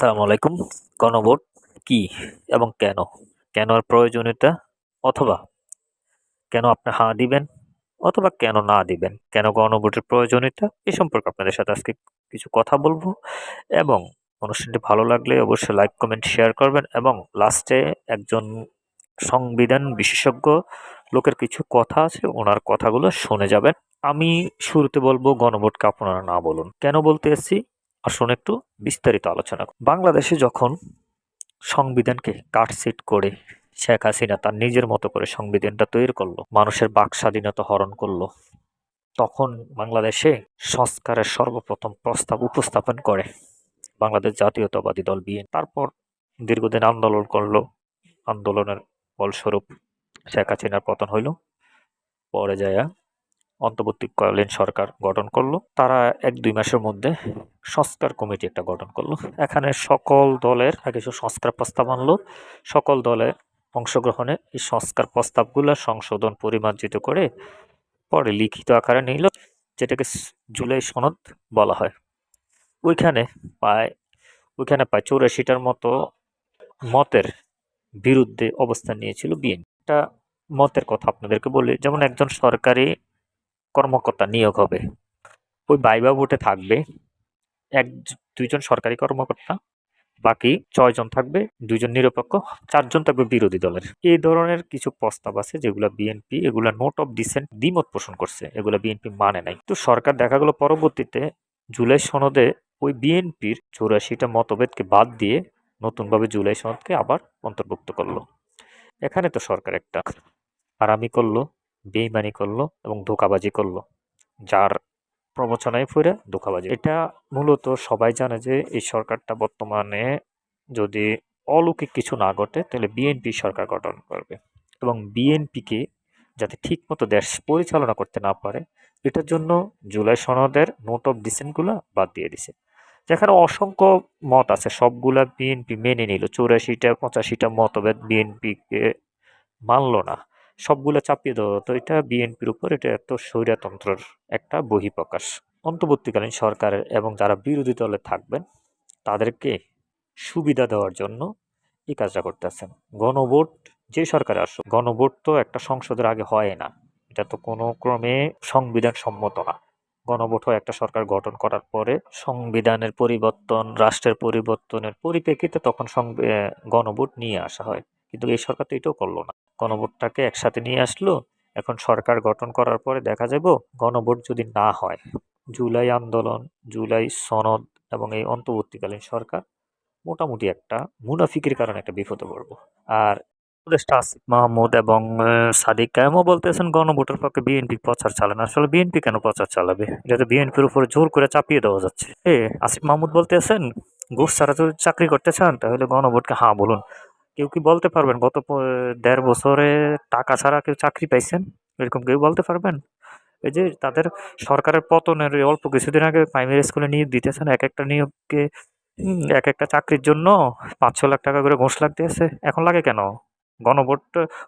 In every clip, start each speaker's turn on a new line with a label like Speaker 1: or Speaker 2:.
Speaker 1: আসসালামু আলাইকুম গণভোট কি এবং কেন? কেন আর প্রয়োজনীয়তা অথবা কেন আপনি হাঁ দিবেন? অথবা কেন না দিবেন? কেন গণভোটের প্রয়োজনীয়তা এ সম্পর্কে আপনাদের সাথে আজকে কিছু কথা বলব এবং অনুষ্ঠানটি ভালো লাগলে অবশ্যই লাইক, কমেন্ট, শেয়ার করবেন এবং লাস্টে একজন সংবিধান বিশেষজ্ঞ লোকের কিছু কথা আছে, ওনার কথাগুলো শুনে যাবেন। আমি শুরুতে বলব গণভোটকে আপনারা না বলুন। কেন বলতে এসেছি? আসুন একটু বিস্তারিত আলোচনা। বাংলাদেশে যখন সংবিধানকে কাটছিট করে শেখ হাসিনা তার নিজের মতো করে সংবিধানটা তৈরি করল, মানুষের বাক স্বাধীনতা হরণ করল, তখন বাংলাদেশে সংস্কারের সর্বপ্রথম প্রস্তাব উপস্থাপন করে বাংলাদেশ জাতীয়তাবাদী দল বিএন তারপর দীর্ঘদিন আন্দোলন করল, আন্দোলনের ফলস্বরূপ শেখ হাসিনার পতন হইল, পরে যায় অন্তর্বর্তীকালীন সরকার গঠন করল। তারা এক দুই মাসের মধ্যে সংস্কার কমিটি একটা গঠন করল। এখানে সকল দলের কিছু সংস্কার প্রস্তাব আনলো। সকল দলে অংশগ্রহণে এই সংস্কার প্রস্তাবগুলো সংশোধন পরিমার্জিত করে পরে লিখিত আকারে নিল, যেটাকে জুলাই সনদ বলা হয়। ওইখানে প্রায় ওইখানে প্রায় চৌরাশিটার মতো মতের বিরুদ্ধে অবস্থান নিয়েছিল বিএনপি। একটা মতের কথা আপনাদেরকে বলি, যেমন একজন সরকারি কর্মকর্তা নিয়োগ হবে। ওই বাইবা ভোটে থাকবে। এক, দুইজন সরকারি কর্মকর্তা, বাকি ছয়জন থাকবে, দুইজন নিরপেক্ষ, চারজন থাকবে বিরোধী দলের। এই ধরনের কিছু প্রস্তাব আছে যেগুলো বিএনপি, এগুলা নোট অফ ডিসেন্ট দ্বিমত পোষণ করছে, এগুলো বিএনপি মানে নাই। তো সরকার দেখা গেল পরবর্তীতে জুলাই সনদে ওই বিএনপির চৌরাশিটা মতভেদকে বাদ দিয়ে নতুনভাবে জুলাই সনদকে আবার অন্তর্ভুক্ত করল। এখানে তো সরকার একটা আরামি করল। বেইমানি করল এবং ধোকাবাজি করল। যার প্রবচনায় ফুরে ধোকাবাজি এটা মূলত সবাই জানে যে এই সরকারটা বর্তমানে যদি অলৌকিক কিছু না ঘটে, তাহলে বিএনপি সরকার গঠন করবে। এবং বিএনপিকে যাতে ঠিকমতো দেশ পরিচালনা করতে না পারে, এটার জন্য জুলাই সনদের নোট অফ ডিসেন্টগুলো বাদ দিয়ে দিছে। যেখানে অসংখ্য মত আছে, সবগুলা বিএনপি মেনে নিল। চৌরাশিটা, পঁচাশিটা মতভেদ বিএনপিকে মানল না। সবগুলো চাপিয়ে দেওয়া হতো। এটা বিএনপির উপর, এটা এত স্বৈরতন্ত্রের একটা বহিঃপ্রকাশ। অন্তর্বর্তীকালীন সরকারের এবং যারা বিরোধী দলে থাকবেন, তাদেরকে সুবিধা দেওয়ার জন্য এই কাজটা করতেছেন। গণভোট, যে সরকারে আসুক, গণভোট তো একটা সংসদের আগে হয় না। এটা তো কোনো ক্রমে সংবিধান সম্মত না। গণভোট হয় একটা সরকার গঠন করার পরে সংবিধানের পরিবর্তন, রাষ্ট্রের পরিবর্তনের পরিপ্রেক্ষিতে তখন গণভোট নিয়ে আসা হয়। কিন্তু এই সরকার তো এটাও করল না। গণভোটটাকে একসাথে নিয়ে আসলো। এখন সরকার গঠন করার পরে দেখা যাব গণভোট যদি না হয়। জুলাই আন্দোলন, জুলাই সনদ এবং এই অন্তর্বর্তীকালীন সরকার মোটামুটি একটা মুনাফিকের কারণে একটা বিপদে পড়ব। আর উপদেষ্টা আসিফ মাহমুদ এবং সাদিক কায়েমও বলতেছেন গণভোটের পক্ষে বিএনপি প্রচার চালান। আসলে বিএনপি কেন প্রচার চালাবে? এটা তো বিএনপির উপরে জোর করে চাপিয়ে দেওয়া যাচ্ছে। এ, আসিফ মাহমুদ বলতেছেন ঘুষ ছাড়া যদি চাকরি করতে চান তাহলে গণভোটকে হ্যাঁ বলুন। কেউ কি বলতে পারবেন? গত দেড় বছরে টাকা ছাড়া কেউ চাকরি পাইছেন? এরকম কেউ বলতে পারবেন? এই যে তাদের সরকারের পতনের অল্প কিছুদিন আগে প্রাইমারি স্কুলে নিয়োগ দিতেছেন, এক একটা নিয়োগকে এক একটা চাকরির জন্য পাঁচ, ছ লাখ টাকা করে ঘুষ লাগতেছে এখন লাগে কেন? গণভোট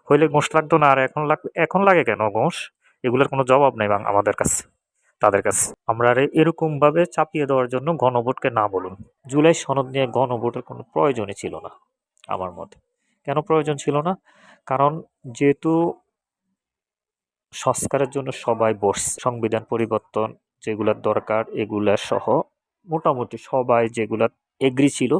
Speaker 1: হইলে ঘুষ লাগতো না, আর এখন লাগ, এখন লাগে কেন ঘুষ? এগুলোর কোনো জবাব নেই আমাদের কাছে, তাদের কাছে। আমরা আর এরকম ভাবে চাপিয়ে দেওয়ার জন্য গণভোটকে না বলুন। জুলাই সনদ নিয়ে গণভোটের কোনো প্রয়োজনই ছিল না, আমার মতে। কেন প্রয়োজন ছিল না? কারণ যেহেতু সংস্কারের জন্য সবাই বসছে, সংবিধান পরিবর্তন যেগুলার দরকার এগুলা সহ, মোটামুটি সবাই যেগুলা এগ্রি ছিল,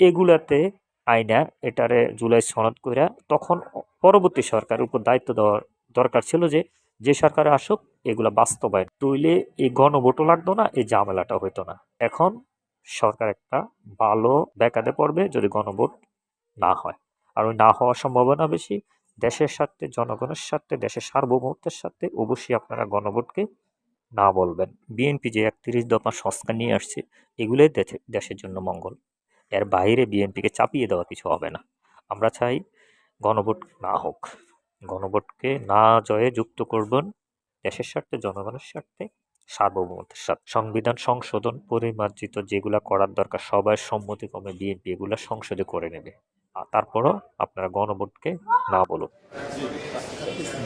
Speaker 1: এগুলাতে আইনা এটারে জুলাই সনদ কইরা তখন পরবর্তী সরকারের উপর দায়িত্ব দেওয়ার দরকার ছিল যে যে সরকারে আসুক, এগুলা বাস্তবায়ন। তৈলে এই গণভোটও লাগতো না, এই ঝামেলাটা হইতো না। এখন সরকার একটা ভালো ব্যাকাদে পড়বে যদি গণভোট না হয়। আর ওই না হওয়ার সম্ভাবনা বেশি। দেশের স্বার্থে, জনগণের স্বার্থে, দেশের সার্বভৌমত্বের স্বার্থে অবশ্যই আপনারা গণভোটকে না বলবেন। বিএনপি যে একত্রিশ দফা সংস্কার নিয়ে আসছে, এগুলোই দেশে- দেশের জন্য মঙ্গল। এর বাইরে বিএনপিকে চাপিয়ে দেওয়া কিছু হবে না। আমরা চাই গণভোট না হোক। গণভোটকে না জয়ে যুক্ত করবেন দেশের স্বার্থে, জনগণের স্বার্থে। সার্বভৌমত্বের স্বার্থে সংবিধান সংশোধন পরিমার্জিত যেগুলা করার দরকার সবার সম্মতিক্রমে বিএনপি এগুলা সংসদে করে নেবে। আর তারপরও আপনারা গণভোটকে না বলুন।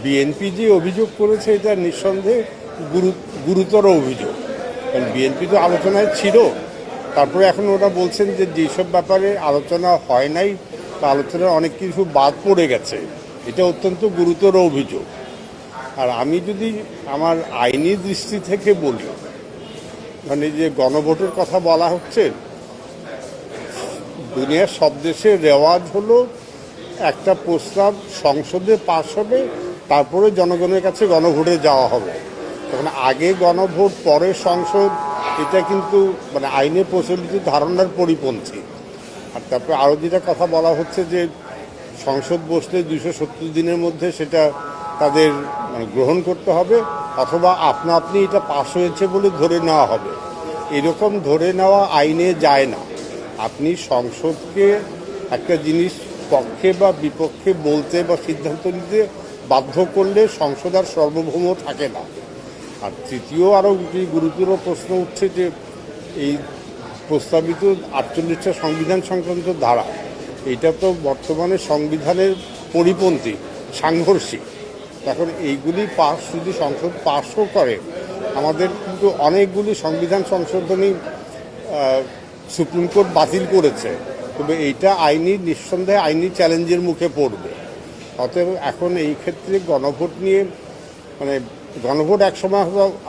Speaker 2: বিএনপি যে অভিযোগ করেছে, এটা নিঃসন্দেহে গুরু, গুরুতর অভিযোগ। কারণ বিএনপি তো আলোচনায় ছিল। তারপরে এখন ওরা বলছেন যে যেসব ব্যাপারে আলোচনা হয় নাই বা আলোচনার অনেক কিছু বাদ পড়ে গেছে। এটা অত্যন্ত গুরুতর অভিযোগ। আর আমি যদি আমার আইনি দৃষ্টি থেকে বলি মানে যে গণভোটের কথা বলা হচ্ছে, দুনিয়ার সব দেশে রেওয়াজ হলো একটা প্রস্তাব সংসদে পাশ হবে, তারপরে জনগণের কাছে গণভোটে যাওয়া হবে। তখন আগে গণভোট, পরে সংসদ, এটা কিন্তু মানে আইনে প্রচলিত ধারণার পরিপন্থী। আর তারপরে আরও যেটা কথা বলা হচ্ছে যে সংসদ বসলে দুশো সত্তর দিনের মধ্যে সেটা তাদের মানে গ্রহণ করতে হবে, অথবা আপনা আপনি এটা পাশ হয়েছে বলে ধরে নেওয়া হবে। এরকম ধরে নেওয়া আইনে যায় না। আপনি সংসদকে একটা জিনিস পক্ষে বা বিপক্ষে বলতে বা সিদ্ধান্ত নিতে বাধ্য করলে সংসদ আর সার্বভৌম থাকে না। আর তৃতীয়, আরও গুরুতর প্রশ্ন উঠছে যে এই প্রস্তাবিত আটচল্লিশটা সংবিধান সংক্রান্ত ধারা, এটা তো বর্তমানে সংবিধানের পরিপন্থী, সাংঘর্ষিক। এখন এইগুলি পাশ যদি সংসদ পাশও করে, আমাদের কিন্তু অনেকগুলি সংবিধান সংশোধনী সুপ্রিম কোর্ট বাতিল করেছে। তবে এইটা আইনি, নিঃসন্দেহে আইনি চ্যালেঞ্জের মুখে পড়বে। অতএব এখন এই ক্ষেত্রে গণভোট নিয়ে মানে গণভোট একসময়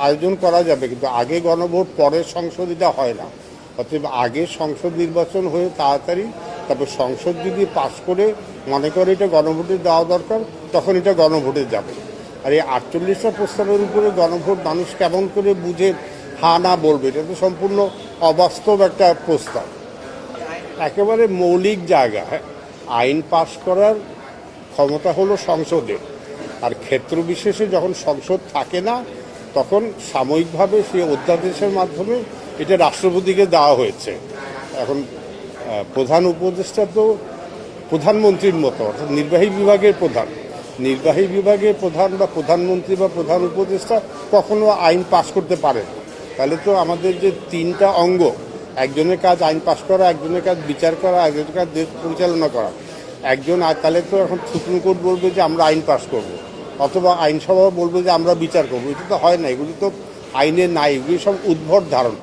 Speaker 2: আয়োজন করা যাবে, কিন্তু আগে গণভোট পরের সংসদ এটা হয় না। অতএব আগে সংসদ নির্বাচন হয়ে তাড়াতাড়ি তারপর সংসদ যদি পাশ করে মনে করে এটা গণভোটে দেওয়া দরকার, তখন এটা গণভোটে যাবে। আর এই আটচল্লিশটা প্রস্তাবের উপরে গণভোট মানুষ কেমন করে বুঝে, হা না বলবে, এটা তো সম্পূর্ণ অবাস্তব একটা প্রস্তাব। একেবারে মৌলিক জায়গা হ্যাঁ। আইন পাশ করার ক্ষমতা হলো সংসদের আর ক্ষেত্র বিশেষে যখন সংসদ থাকে না, তখন সাময়িকভাবে সেই অধ্যাদেশের মাধ্যমে এটা রাষ্ট্রপতিকে দেওয়া হয়েছে। এখন প্রধান উপদেষ্টা তো প্রধানমন্ত্রীর মতো, অর্থাৎ নির্বাহী বিভাগের প্রধান। নির্বাহী বিভাগের প্রধান বা প্রধানমন্ত্রী বা প্রধান উপদেষ্টা কখনো আইন পাশ করতে পারে তাহলে তো আমাদের যে তিনটা অঙ্গ, একজনের কাজ আইন পাশ করা, একজনের কাজ বিচার করা, একজনের কাজ দেশ পরিচালনা করা, একজন তাহলে তো এখন সুপ্রিম কোর্ট বলবে যে আমরা আইন পাশ করব, অথবা আইনসভা বলবে যে আমরা বিচার করব, এটা তো হয় না, এগুলি তো আইনে নাই, এগুলি সব উদ্ভট ধারণা।